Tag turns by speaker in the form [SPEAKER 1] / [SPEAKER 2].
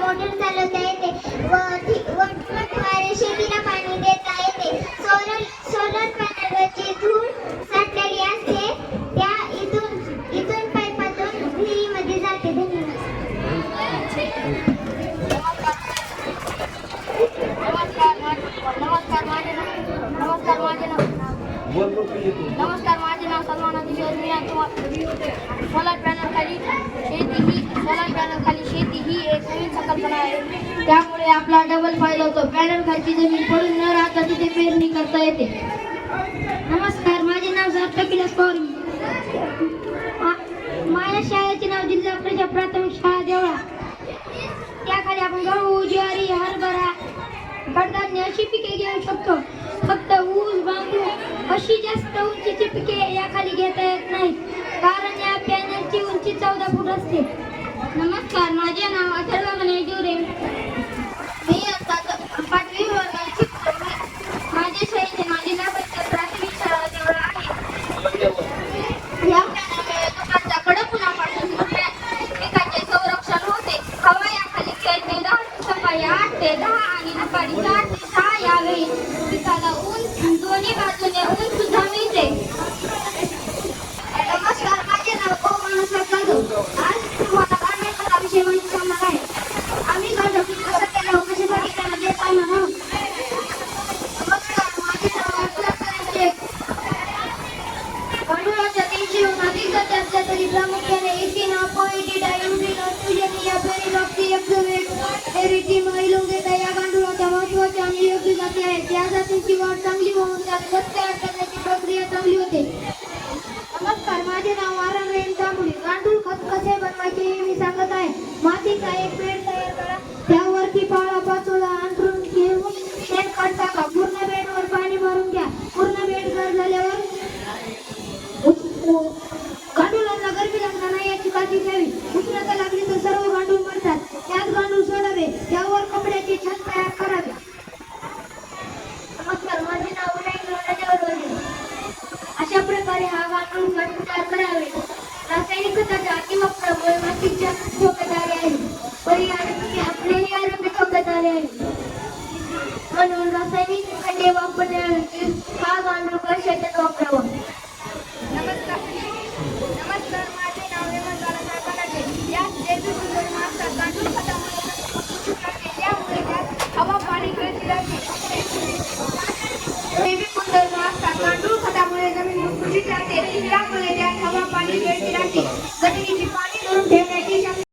[SPEAKER 1] Motor चालवता येते. व ठी- व ठिबकद्वारे शेतीला पाणी देता येते. सोलर सोलर पॅनलवरची धूळ साठलेली असते. त्या इथून इथून पाईपातून विहिरीमध्ये जाते. धन्यवाद.
[SPEAKER 2] नमस्कार मा- नमस्कार माझे नाव. नमस्कार माझे नाव
[SPEAKER 3] बोल बोल तुझे तू
[SPEAKER 2] नमस्कार माझे नाव सलमान किशोर मी आज तुम्हाला सोलार पॅनल खाली शेती ही सोलार पॅनल खाली शेती ही एक नवीन संकल्पना आहे त्यामुळे आपला डबल फायदा होतो. पॅनल खालची जमीन पडून न राहता तिथे पेरणी करता येते.
[SPEAKER 1] नमस्कार माझे नाव सार्थक विलास पवार. माझ्या शाळेचे नाव जिल्हा परिषद प्राथमिक शाळा देवळा. त्याखाली आपण गहू ज्वारी हरभरा कडधान्य अशी पिके घेऊ शकतो. फक्त ऊस बांबू अशी जास्त उंचीची पिके जाती असल्या तरी प्रामुख्याने एसिना पोएटिडा युरिना फ्युजनिया पेरिलॉक्सी एक्झोवेट एरिटिम इलोंगेटा या गांडुळाच्या महत्त्वाच्या आणि योग्य जाती आहेत या जातींची वाढ चांगली होऊन त्यात खत तयार करण्याची प्रकारे हा करावे रासायनिक खताच्या मातीच्या धोक्यात आहे पर्यावरणाचे आपलेही आरोग्य धोक्यात आहे म्हणून रासायनिक खते वापरण्याऐवजी हा गांडूळ शेतात वापरावा
[SPEAKER 2] नमस्कार. नमस्कार. माझे नाव हेमंत या राखले पाणी वेळ राखी जमिनीची